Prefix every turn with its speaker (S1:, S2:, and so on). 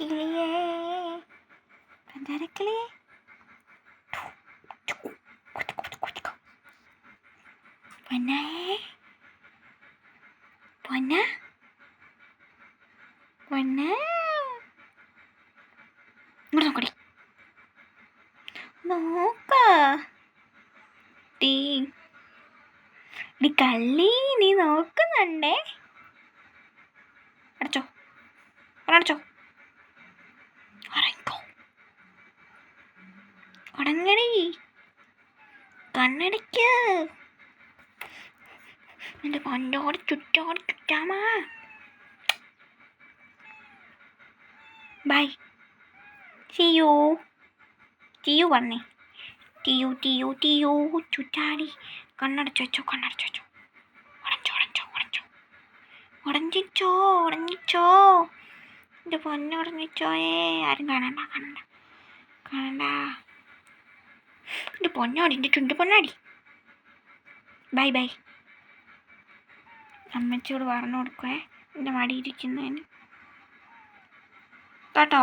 S1: പഞ്ചാരക്കിളിയേ പഞ്ചാരക്കിളിയേ പൊന്നേ? പൊന്ന? ഇങ്ങോട്ട് നോക്കടി നോക്ക. കള്ളി നീ നോക്കുന്നുണ്ടേ. അടച്ചോ. അടച്ചോ. ഉടങ്ങടി കണ്ണടയ്ക്ക് എന്റെ കൊണ്ടോട് ചുറ്റോട് ചുറ്റാമാ. ബൈ സി യു ടി യു പറഞ്ഞേ ടിയു ടിയു ടിയു ചുറ്റാടി. കണ്ണടച്ചു വെച്ചോ കണ്ണടച്ചു വെച്ചോ. ഉടഞ്ചോ ഉടഞ്ചോ ഉടഞ്ചോ ഉടഞ്ചിച്ചോ ഉടഞ്ഞിച്ചോ. എന്റെ പൊന്നെ ഉടഞ്ഞിച്ചോയേ. ആരും കാണണ്ട കാണണ്ട. കാണണ്ട. പൊന്നോടി എന്റെ ചുണ്ട് പൊന്നാടി. Bye bye. അമ്മച്ചിയോട് പറഞ്ഞു കൊടുക്കുവേ. എന്റെ മടിയിരിക്കുന്നതിന് കേട്ടോ?